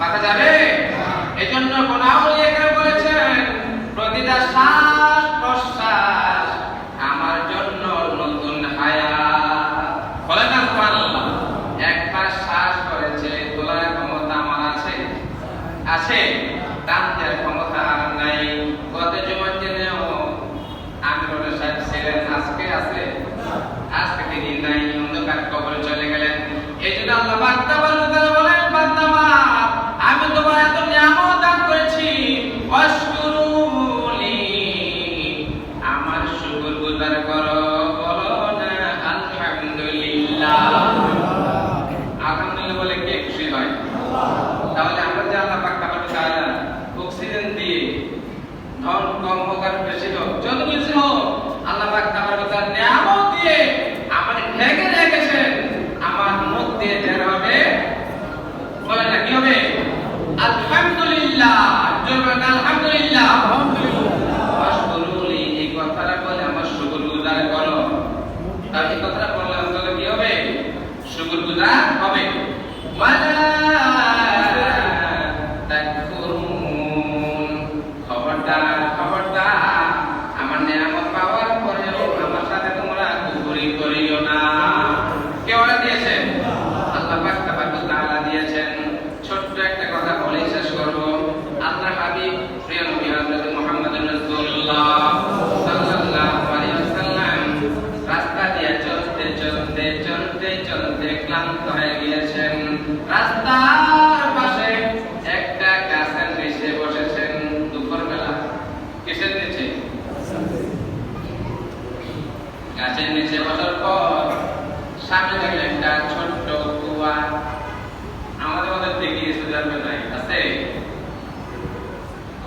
থাকা যাবে? এজন্য কোন আউলিয়াকে বলেছেন, প্রতিটা শ্বাস প্রশ্বাস আমার জন্য নতুন হায়া। বলেন না, সুবহানাল্লাহ, একবার শ্বাস করেছে, তোলার ক্ষমতা আমার আছে? আছে। তাহলে কথাটা বললে আসলে কি হবে? শুকুর গুজার হবে। মানে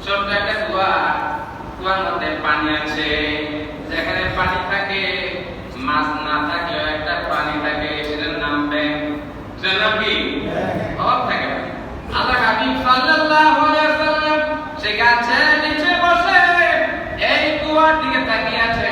ছোট্ট একটা কুয়া কুয়ার মধ্যে পানি আছে, যেখানে পানি থাকে মাছ না থাকলেও একটা প্রাণী থাকে, সেটার নাম ব্যাংক। সেটার অভাব থাকে আল্লাহ হাবিব সাল্লাল্লাহু সে গাছের নিচে বসে, এই কুয়ার দিকে তাকিয়ে আছে।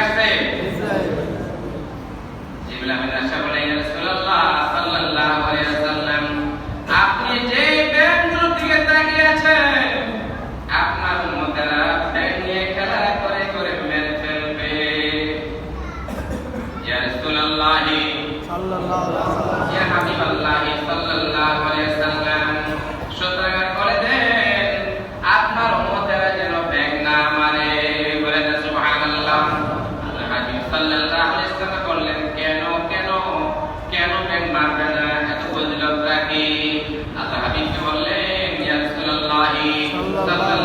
আছে। জিবরিল আমিন ইয়া রাসূলুল্লাহ সাল্লাল্লাহু আলাইহি ওয়াসাল্লাম, আপনি আপনার উম্মতেরা নিয়ে করে করে মেরে ফেলবে। ইয়া রাসূলুল্লাহ 啦啦。